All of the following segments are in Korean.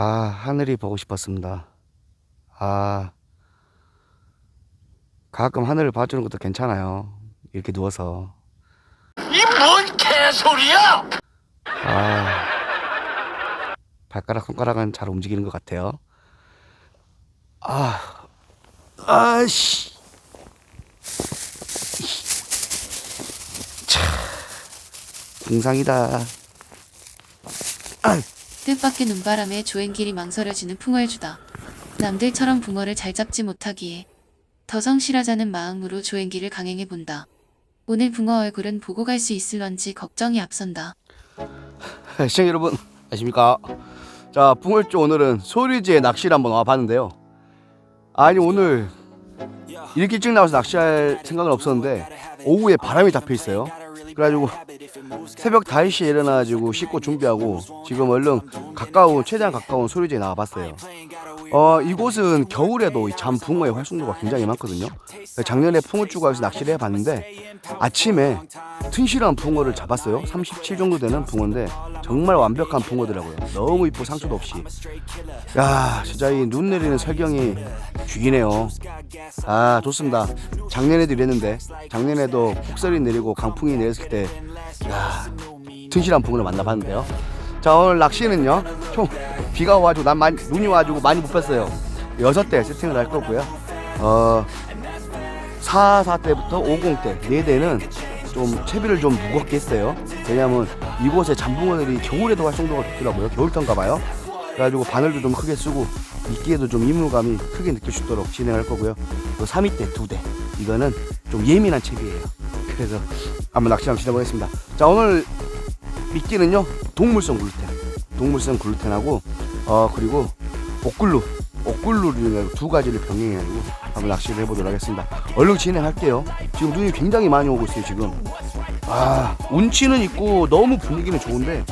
하늘이 보고 싶었습니다. 아, 가끔 하늘을 봐주는 것도 괜찮아요. 이렇게 누워서. 이 뭔 개소리야! 아, 발가락, 손가락은 잘 움직이는 것 같아요. 아, 아씨. 차, 궁상이다. 아, 뜻밖의 눈바람에 조행길이 망설여지는 풍어해주다. 남들처럼 붕어를 잘 잡지 못하기에 더 성실하자는 마음으로 조행길을 강행해본다. 오늘 붕어 얼굴은 보고 갈 수 있을런지 걱정이 앞선다. 시청자 여러분 안녕하십니까 자 붕어쇼 오늘은 소리지에 낚시를 한번 와봤는데요 아니 오늘 이렇게 일찍 나와서 낚시할 생각은 없었는데 오후에 바람이 잡혀 있어요 그래가지고 새벽 5시에 일어나가지고 씻고 준비하고 지금 얼른 가까운 최대한 가까운 소리지에 나와봤어요 어 이곳은 겨울에도 이 잠붕어의 활성도가 굉장히 많거든요. 작년에 붕어주가에서 낚시를 해봤는데 아침에 튼실한 붕어를 잡았어요. 37 정도 되는 붕어인데 정말 완벽한 붕어더라고요. 너무 이쁘고 상처도 없이. 야 진짜 이 눈 내리는 설경이 죽이네요. 아 좋습니다. 작년에도 이랬는데 작년에도 폭설이 내리고 강풍이 내렸을 때 야, 튼실한 붕어를 만나봤는데요 자 오늘 낚시는요 총 비가 와가지고 난 많이 눈이 와가지고 많이 못 뺐어요. 여섯 대 세팅을 할 거고요. 어 4, 4대부터 50대 4대는 좀 채비를 좀 무겁게 했어요. 왜냐면 이곳에 잠붕어들이 겨울에도 활성도가 좋더라고요. 겨울턴가 봐요. 그래가지고 바늘도 좀 크게 쓰고 미끼에도 좀 이물감이 크게 있도록 진행할 거고요. 또 3위대 2대. 이거는 좀 예민한 채비예요. 그래서 한번 낚시 한번 시작해보겠습니다. 자 오늘 미끼는요 동물성 글루텐 동물성 글루텐하고 어 그리고 옥글루 옥글루를 두 가지를 병행해가지고 한번 낚시를 해보도록 하겠습니다. 얼른 진행할게요. 지금 눈이 굉장히 많이 오고 있어요 지금. 아 운치는 있고 너무 분위기는 좋은데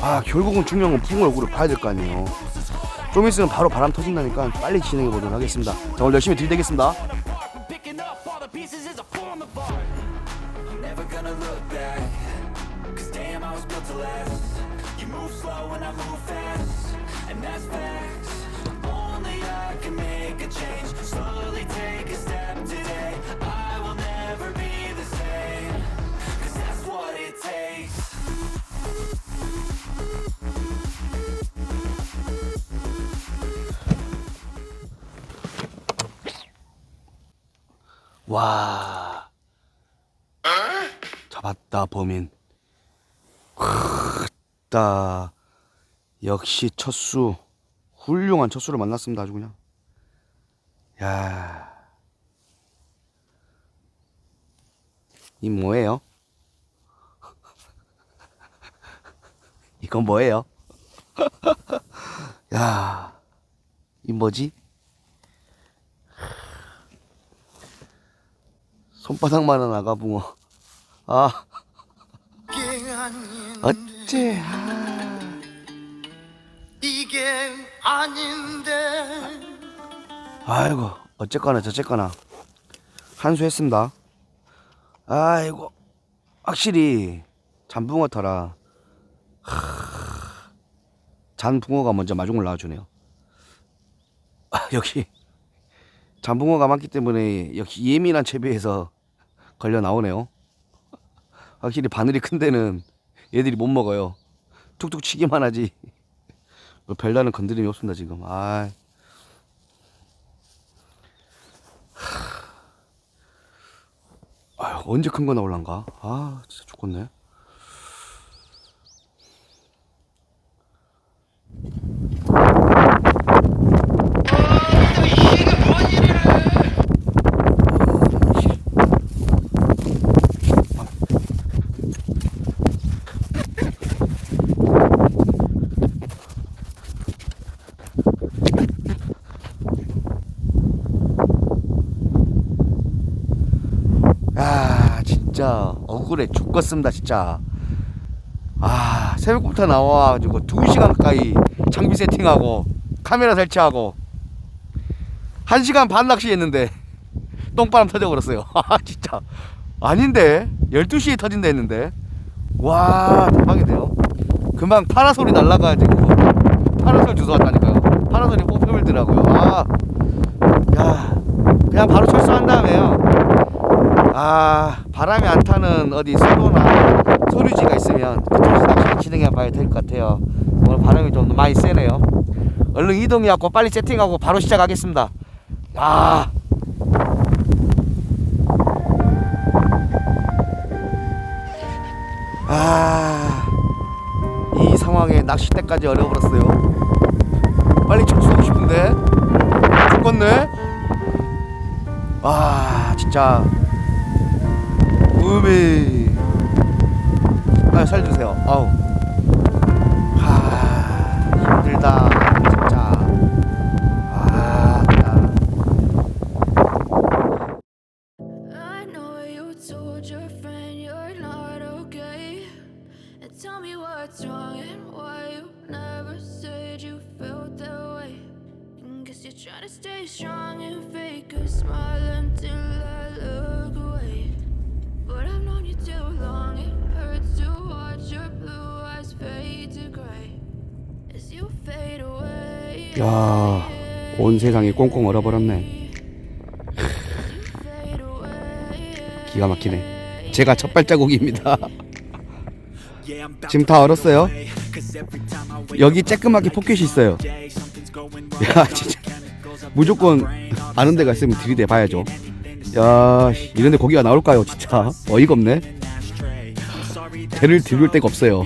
아 결국은 중요한 건 붕어 얼굴을 봐야 될 거 아니에요. 좀 있으면 바로 바람 터진다니까 빨리 진행해 보도록 하겠습니다. 자 오늘 열심히 들이대겠습니다 와 잡았다 범인 크다 역시 첫수 훌륭한 첫수를 만났습니다 아주 그냥 야. 이 뭐예요? 이건 뭐예요? 야, 이 뭐지? 손바닥만한 아가붕어. 아, 어째, 아. 이게 아닌데 아이고, 어쨌거나 저쨌거나 한수 했습니다. 아이고, 확실히 잔붕어 터라. 하, 잔붕어가 먼저 마중을 낳아주네요. 아, 역시 잔붕어가 많기 때문에 역시 예민한 채비에서 걸려 나오네요. 확실히 바늘이 큰 데는 얘들이 못 먹어요. 툭툭 치기만 하지. 뭐 별다른 건드림이 없습니다 지금. 아. 아유, 언제 큰 거 나올란가? 아, 진짜 죽겠네. 야, 진짜 억울해 죽겠습니다, 진짜. 아, 새벽부터 나와가지고 두 시간 가까이 장비 세팅하고 카메라 설치하고 한 시간 반 낚시했는데 똥바람 터져버렸어요. 아, 진짜 아닌데 12시에 터진다 했는데 와 대박이네요. 금방 파라솔이 날라가지고 파라솔 주워 왔다니까요. 파라솔이 뽑혀들더라고요. 아, 야, 그냥 바로 철수한 다음에요. 아, 바람이 안 타는 어디 수로나 소류지가 있으면 그쪽에서 낚시 진행해 봐야 될 것 같아요. 오늘 바람이 좀 많이 세네요. 얼른 이동해갖고 빨리 세팅하고 바로 시작하겠습니다. 아. 아, 이 상황에 낚싯대까지 어려버렸어요. 빨리 철수하고 싶은데 죽겠네. 와, 진짜 음이. 아, 살려주세요. 아우. 하, 힘들다, 야, 온 세상이 꽁꽁 얼어버렸네. 기가 막히네. 제가 첫 발자국입니다. 지금 다 얼었어요. 여기 쬐끄맣게 포켓이 있어요. 야, 진짜. 무조건 아는 데가 있으면 들이대 봐야죠. 야, 씨, 이런데 고기가 나올까요, 진짜? 어이가 없네. 배를 들을 데가 없어요.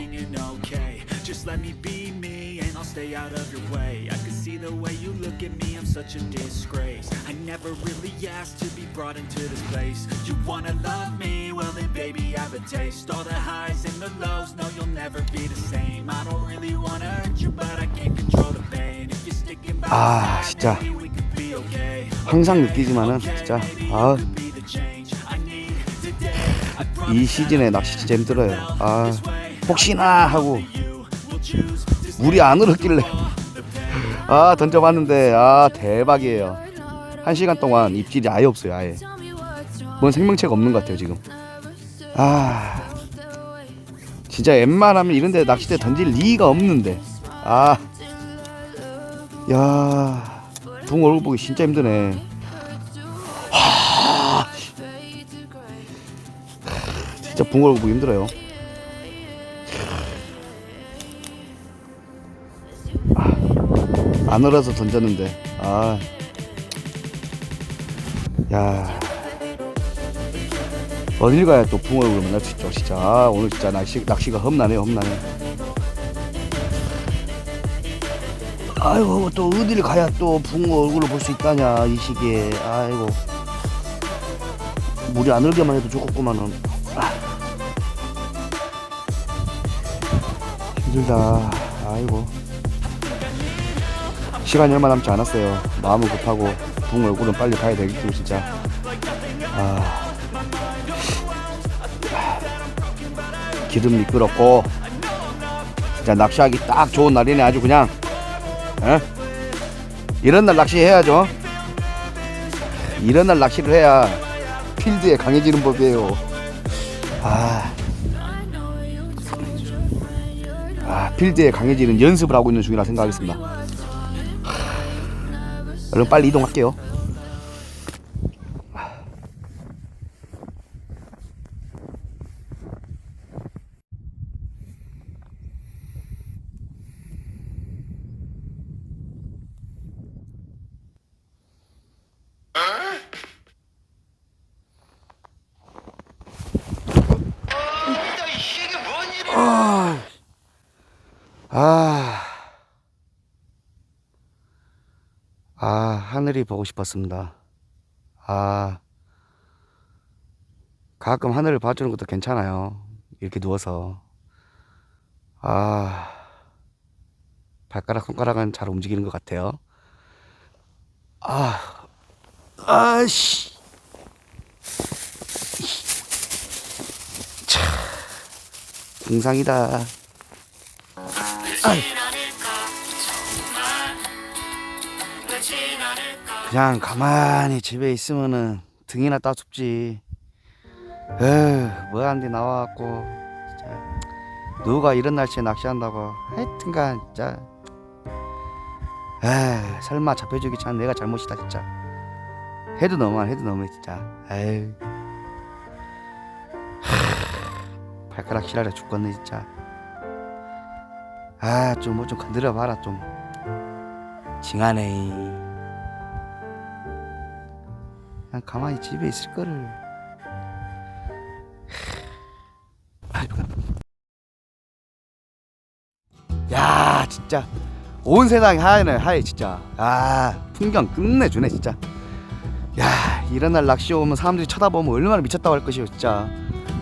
Such a disgrace. I never really asked to be brought into this place. You wanna love me? Well then baby have a taste. All the highs and the lows, no you'll never be the same. I don't really wanna hurt you, but I can't control the pain. If you're sticking by 아, 진짜. 항상 느끼지만은 진짜 아, 이 시즌에 낚시 진짜 힘들어요. 아, 혹시나 하고 물이 안 흐르길래 아 던져봤는데 아 대박이에요. 한 시간 동안 입질이 아예 없어요. 아예. 뭔 생명체가 없는 것 같아요 지금. 아. 진짜 웬만하면 이런데 낚싯대 던질 리가 없는데 아. 야, 붕 얼굴 보기 진짜 힘드네. 진짜 붕 얼굴 보기 힘들어요. 안 얼어서 던졌는데, 아, 야, 어딜 가야 또붕 얼굴을 만날 수 있죠, 진짜. 아, 오늘 진짜 낚시, 낚시가 험나네요, 험나네. 아이고, 또 어딜 가야 또붕 얼굴을 볼 수 있다냐, 이 시기에. 아이고. 물이 안 얼게만 해도 좋겠구만은. 힘들다. 아이고. 시간이 얼마 남지 않았어요. 마음은 급하고 붕 얼굴은 빨리 가야 되겠고 진짜. 아. 기름 미끄럽고 진짜 낚시하기 딱 좋은 날이네 아주 그냥. 에? 이런 날 낚시해야죠. 이런 날 낚시를 해야 필드에 강해지는 법이에요. 아. 아, 필드에 강해지는 연습을 하고 있는 중이라 생각하겠습니다. 얼른 빨리 이동할게요. 아, 아, 하늘이 보고 싶었습니다. 아, 가끔 하늘을 봐주는 것도 괜찮아요. 이렇게 누워서. 아, 발가락, 손가락은 잘 움직이는 것 같아요. 아, 아씨. 차, 궁상이다. 그냥 가만히 집에 있으면은 등이나 따숩지. 에휴, 뭐하는데 나와갖고. 진짜. 누가 이런 날씨에 낚시한다고. 하여튼간 진짜. 에이 설마 잡혀주기 전 내가 잘못이다 진짜. 해도 너무한 해도 너무해 진짜. 하, 발가락 시라려 죽겠네 진짜. 아좀뭐 좀 건드려 봐라 좀. 징하네 가만히 집에 있을 거를. 야 진짜. 온 세상이 하얘네 하얘 진짜. 아 풍경 끝내주네 진짜. 야 이런 날 낚시 오면 사람들이 쳐다보면 얼마나 미쳤다고 할 것이오 진짜.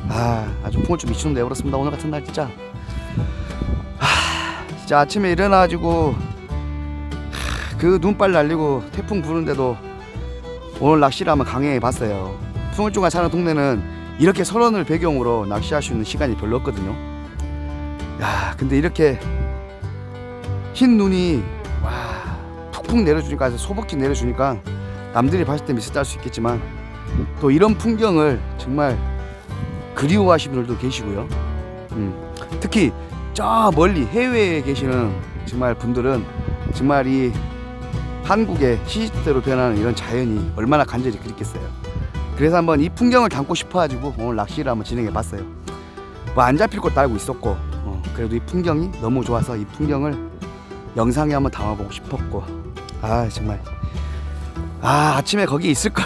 아 아주 풍을 좀 미치는 내버렸습니다 오늘 같은 날 진짜. 아 진짜 아침에 일어나가지고 그 눈발 날리고 태풍 부는데도 오늘 낚시를 하면 강행해 봤어요 풍을주가 사는 동네는 이렇게 설원을 배경으로 낚시할 수 있는 시간이 별로 없거든요 야 근데 이렇게 흰 눈이 와 푹푹 내려주니까 소복지 내려주니까 남들이 봤을 때 미스할 수 있겠지만 또 이런 풍경을 정말 그리워하시는 분들도 계시고요. 음, 특히 저 멀리 해외에 계시는 정말 분들은 정말 이 한국의 시시때로 변하는 이런 자연이 얼마나 간절히 그립겠어요. 그래서 한번 이 풍경을 담고 싶어가지고 오늘 낚시를 한번 진행해 봤어요. 뭐 안 잡힐 것도 알고 있었고 어, 그래도 이 풍경이 너무 좋아서 이 풍경을 영상에 한번 담아보고 싶었고. 아 정말. 아 아침에 거기 있을 걸.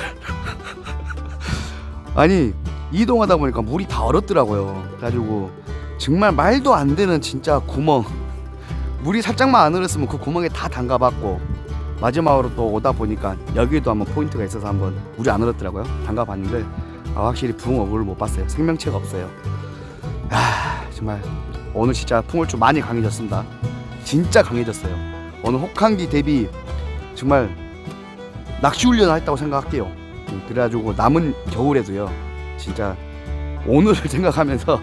아니 이동하다 보니까 물이 다 얼었더라고요. 그래가지고 정말 말도 안 되는 진짜 구멍. 물이 살짝만 안 얼었으면 그 구멍에 다 담가봤고 마지막으로 또 오다 보니까 여기도 한번 포인트가 있어서 한번 물이 안 얼었더라고요 담가 봤는데 아, 확실히 붕어 물을 못 봤어요 생명체가 없어요 아 정말 오늘 진짜 풍월주 많이 강해졌습니다 진짜 강해졌어요. 오늘 혹한기 대비 정말 낚시 훈련을 했다고 생각할게요. 음, 그래가지고 남은 겨울에도요, 진짜 오늘을 생각하면서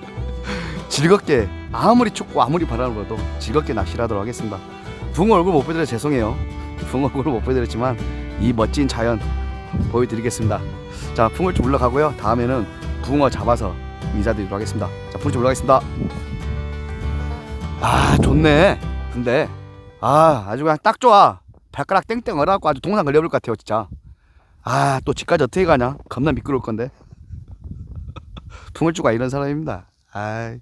즐겁게 아무리 춥고 아무리 바람을 불어도 즐겁게 낚시를 하도록 하겠습니다. 붕어 얼굴 못 보여드려 죄송해요. 붕어 얼굴 못 보여드렸지만 이 멋진 자연 보여드리겠습니다. 자, 풍월주 올라가고요. 다음에는 붕어 잡아서 인사드리도록 하겠습니다. 자, 풍월주 올라가겠습니다. 아 좋네 근데 아 아주 그냥 딱 좋아 발가락 땡땡 얼어갖고 아주 동상 걸려볼 것 같아요 진짜 아 또 집까지 어떻게 가냐 겁나 미끄러울 건데 풍을주가 이런 사람입니다 아이